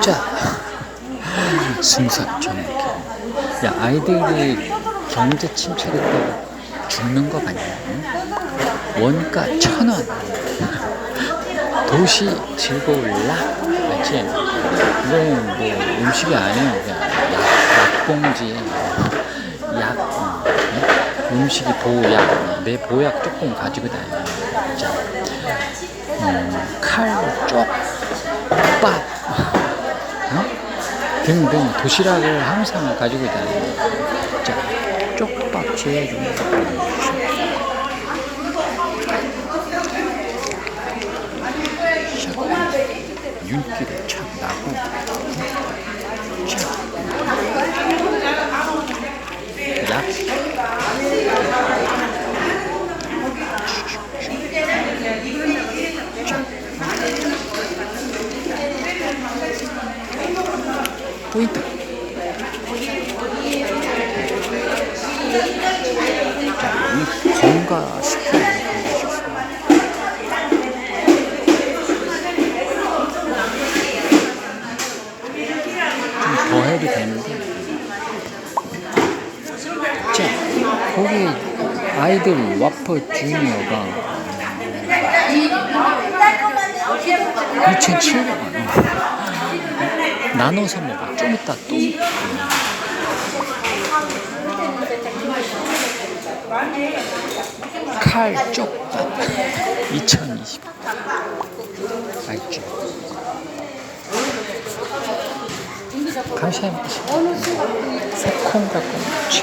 자, 전기. 야, 아이들이 경제 침체됐다고 죽는 거 봤냐? 응? 원가 천 원. 도시 즐거울라? 그렇지? 이거는 뭐 음식이 아니에요. 그냥 약, 약봉지에 약, 어, 응? 음식이 보약, 내 보약 조금 가지고 다녀. 자, 음, 칼, 쪽, 밥, 어? 등등 도시락을 항상 가지고 다녀. 자, 쪽밥 제일 윤기를 착 자, 이 건강시켜야 돼, 건강시켜. 좀더 해도 되는데. 자, 거기 아이들 와퍼 주니어가 2,700원. 나눠서 먹어. 좀 이따 또. 칼 쪽밥 2020. 알죠? 감사합니다. 새콤달콤 치